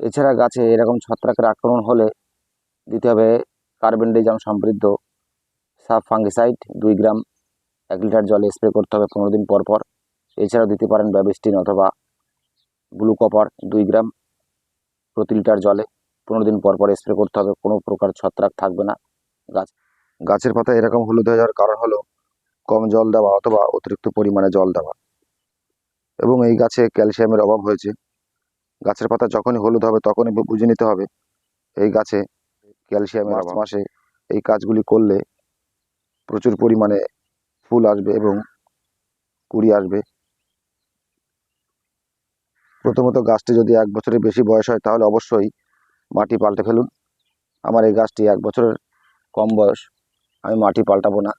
এছাড়া গাছে এরকম ছত্রাকের আক্রমণ হলে দিতে হবে কার্বেন্ডেজাম সমৃদ্ধ সাব ফাঙ্গিসাইড। দুই গ্রাম এক লিটার জলে স্প্রে করতে হবে পনেরো দিন পর পর। এছাড়াও দিতে পারেন ব্যাবিস্টিন অথবা ব্লু কপার। দুই গ্রাম প্রতি লিটার জলে পনেরো দিন পর পর স্প্রে করতে হবে। কোনো প্রকার ছত্রাক থাকবে না গাছ। গাছের পাতা এরকম হলুদ হয়ে যাওয়ার কারণ হলো কম জল দেওয়া অথবা অতিরিক্ত পরিমাণে জল দেওয়া। এবং এই গাছে ক্যালসিয়ামের অভাব হয়েছে। গাছের পাতা যখনই হলুদ হবে তখনই বুঝে নিতে হবে। এই গাছে ক্যালসিয়ামের মার্চ মাসে এই কাজগুলি করলে প্রচুর পরিমাণে ফুল আসবে এবং কুড়ি আসবে। প্রথমত গাছটি যদি এক বছরের বেশি বয়স হয় তাহলে অবশ্যই মাটি পাল্টে ফেলুন। আমার এই গাছটি এক বছরের কম বয়স আমি মাটি পাল্টাবো না।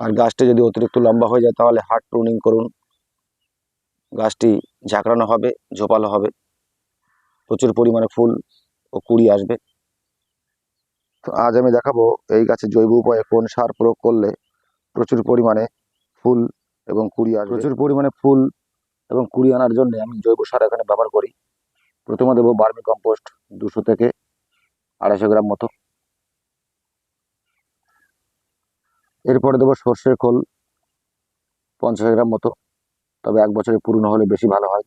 আর গাছটি যদি অতিরিক্ত লম্বা হয়ে যায় তাহলে হার্ড প্রুনিং করুন। গাছটি ঝাঁকড়ানো হবে, ঝোপালো হবে। প্রচুর পরিমাণে ফুল ও কুড়ি আসবে। তো আজ আমি দেখাবো এই গাছে জৈব উপায়ে কোন সার প্রয়োগ করলে প্রচুর পরিমাণে ফুল এবং কুড়ি আসবে। প্রচুর পরিমাণে ফুল এবং কুড়ি আনার জন্য আমি জৈব সার এখানে ব্যবহার করি। প্রথমে দেবো বার্মি কম্পোস্ট দুশো থেকে আড়াইশো গ্রাম মতো। এরপরে দেবো সর্ষের খোল পঞ্চাশ গ্রাম মতো। তবে এক বছরে পুরনো হলে বেশি ভালো হয়।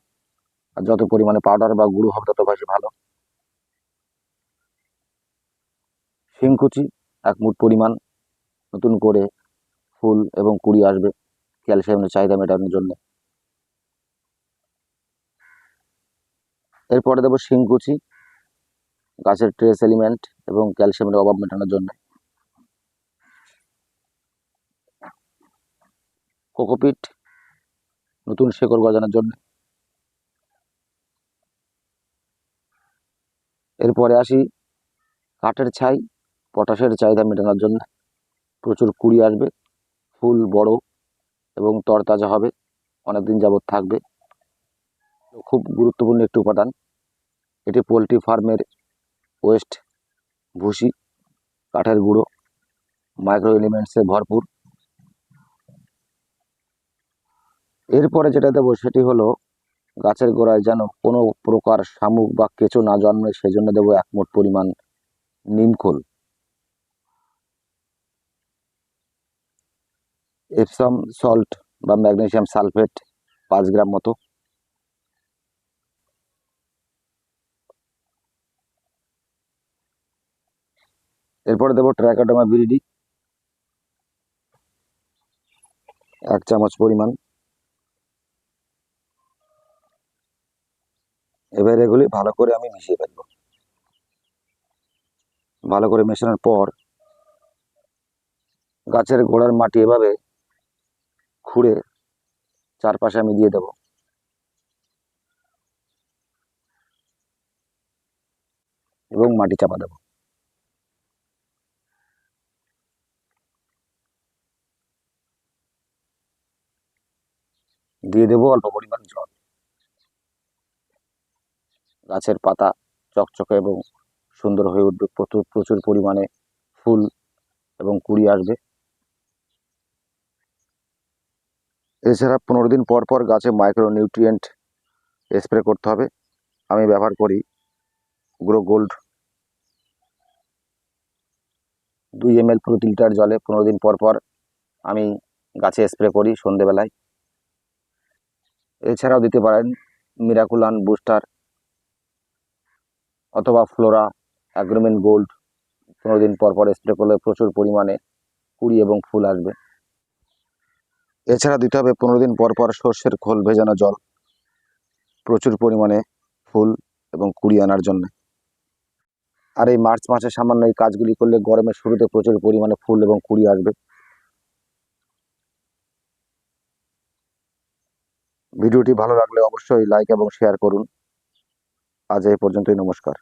আর যত পরিমাণে পাউডার বা গুঁড়ো হবে তত বেশি ভালো। শিংকুচি, এক মুঠ পরিমাণ। নতুন করে ফুল এবং কুড়ি আসবে ক্যালসিয়ামের চাহিদা মেটানোর জন্য। এরপরে দেবো শিংকুচি, গাছের ট্রেস এলিমেন্ট এবং ক্যালসিয়ামের অভাব মেটানোর জন্য। কোকোপিট নতুন শেকড় গজানোর জন্য। এরপরে আসি কাঠের ছাই, পটাশের চাহিদা মেটানোর জন্য। প্রচুর কুড়ি আসবে, ফুল বড় এবং তরতাজা হবে অনেক দিন যাবৎ থাকবে। খুব গুরুত্বপূর্ণ একটি উপাদান। এটি পোলট্রি ফার্মের ওয়েস্ট, ভুসি, কাঠের গুঁড়ো মাইক্রো এলিমেন্টসে ভরপুর। এরপরে যেটা দেবো সেটি হলো, গাছের গোড়ায় যেন কোনো প্রকার শামুক বা কেঁচো না জন্মে, সেজন্য দেবো এক মোট পরিমাণ নিমখোল এপসাম সল্ট বা ম্যাগনেশিয়াম সালফেট পাঁচ গ্রাম মতো। এরপরে দেবো ট্র্যাকাডোমা বিরিডি এক চামচ পরিমাণ। এবার এগুলি ভালো করে আমি মিশিয়ে ফেলব। ভালো করে মেশানোর পর গাছের গোড়ার মাটি এভাবে খুঁড়ে চারপাশে আমি দিয়ে দেব। এবং মাটি চাপা দেব। দিয়ে দেবো অল্প পরিমাণ জল। গাছের পাতা চকচকে এবং সুন্দর হয়ে উঠবে। প্রচুর প্রচুর পরিমাণে ফুল এবং কুড়ি আসবে। এছাড়া পনেরো দিন পর পর গাছে মাইক্রো নিউট্রিয়েন্ট স্প্রে করতে হবে। আমি ব্যবহার করি গ্রো গোল্ড দুই এম প্রতি লিটার জলে পনেরো দিন পর পর আমি গাছে স্প্রে করি সন্ধেবেলায়। এছাড়াও দিতে পারেন মিরাকুলান বুস্টার অথবা ফ্লোরা অ্যাগ্রোমেন গোল্ড, পনেরো দিন পর পর স্প্রে করলে প্রচুর পরিমাণে কুড়ি এবং ফুল আসবে। এছাড়া দিতে হবে পনেরো দিন পর পর সর্ষের খোল ভেজানো জল। প্রচুর পরিমাণে ফুল এবং কুড়ি আনার জন্য। আর এই মার্চ মাসে সামান্য এই কাজগুলি করলে গরমের শুরুতে প্রচুর পরিমাণে ফুল এবং কুড়ি আসবে। ভিডিওটি ভালো লাগলে অবশ্যই লাইক এবং শেয়ার করুন। আজ এই পর্যন্তই, নমস্কার।